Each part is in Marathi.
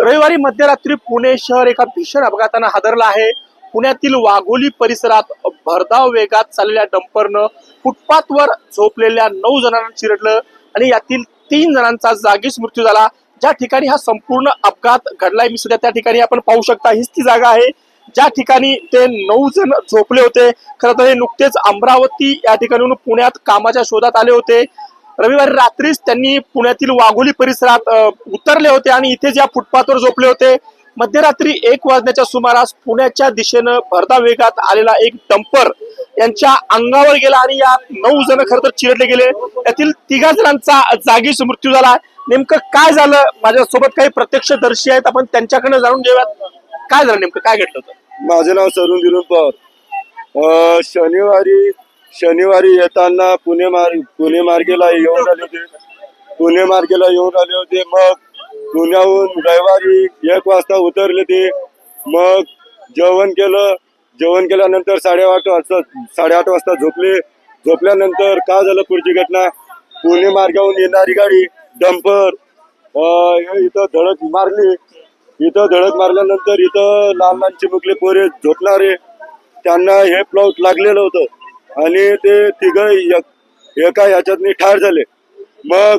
रविवारी मध्यरात्री पुणे शहर एका भीषण अपघातानं हादरला आहे. पुण्यातील वाघोली परिसरात भरधाव वेगात चाललेल्या डंपरनं फुटपाथवर झोपलेल्या नऊ जणांना चिरडलं आणि यातील तीन जणांचा जागीच मृत्यू झाला. ज्या ठिकाणी हा संपूर्ण अपघात घडलाय मी सुद्धा त्या ठिकाणी आपण पाहू शकता. हीच ती जागा आहे. ज्या ठिकाणी ते नऊ जण झोपले होते. खरं तर हे नुकतेच अमरावती या ठिकाणून पुण्यात कामाच्या शोधात आले होते. रविवारी रात्रीच त्यांनी पुण्यातील वाघोली परिसरात उतरले होते आणि इथे ज्या फुटपाथवर झोपले होते मध्यरात्री एक वाजण्याच्या सुमारास पुण्याच्या दिशेनं भरता वेगात आलेला एक डंपर यांच्या अंगावर गेला आणि या नऊ जण खर तर चिरडले गेले. यातील तिघा जणांचा जागीच मृत्यू झाला. नेमकं काय झालं? माझ्यासोबत काही प्रत्यक्षदर्शी आहेत. आपण त्यांच्याकडनं जाणून घेऊयात. काय झालं नेमकं? काय घडलं होतं? माझं नाव सरून दिलून पवार. अं, शनिवारी शनिवारी येताना पुणे मार्ग पुणे मार्गेला येऊन आले होते. पुणे मार्गेला येऊन आले होते. मग पुण्याहून रविवारी एक वाजता उतरले ते. मग जेवण केलं. जेवण केल्यानंतर साडेआठ वाजता साडेआठ वाजता झोपले. झोपल्यानंतर काय झालं पुढची घटना? पुणे मार्गाहून येणारी गाडी डंपर हे इथं धडक मारली. इथं धडक मारल्यानंतर इथं लहान लहान चिमुकले पोरे झोपणारे. त्यांना हे प्लॉट लागलेलं होतं. आणि ते तिघ एका ह्याच्यातनी ठार झाले. मग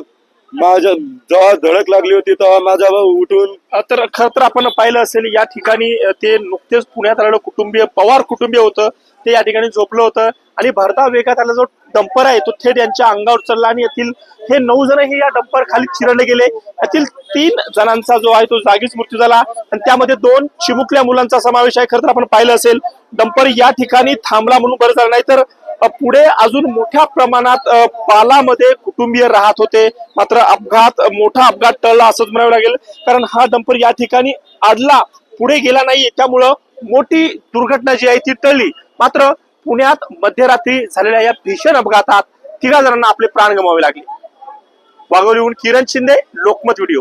माझ्या जेव्हा धडक लागली होती तेव्हा माझा भाऊ उठून तर खर तर आपण पाहिलं असेल या ठिकाणी ते नुकतेच पुण्यात आलेलं कुटुंबीय पवार कुटुंबीय होतं. ते या ठिकाणी झोपलं होतं. आणि भरता वेगात आला जो डंपर आहे तो थेट यांच्या अंगावर चढला आणि येथील हे नऊ जण हे या डंपर खाली चिरडले गेले. यातील तीन जणांचा जो आहे तो जागीच मृत्यू झाला. आणि त्यामध्ये दोन चिमुकल्या मुलांचा समावेश आहे. खरं तर आपण पाहिलं असेल डंपर या ठिकाणी थांबला म्हणून बरं झालं. नाही तर पुढे अजून मोठ्या प्रमाणात पालामध्ये कुटुंबीय राहत होते. मात्र अपघात मोठा अपघात टळला असंच म्हणावं लागेल. कारण हा डंपर या ठिकाणी आडला पुढे गेला नाही. त्यामुळं मोठी दुर्घटना जी आहे ती टळली. मात्र पुण्यात मध्यरात्री झालेल्या या भीषण अपघातात तिघा जणांना आपले प्राण गमावे लागले. वाघोलीहून किरण शिंदे लोकमत व्हिडिओ.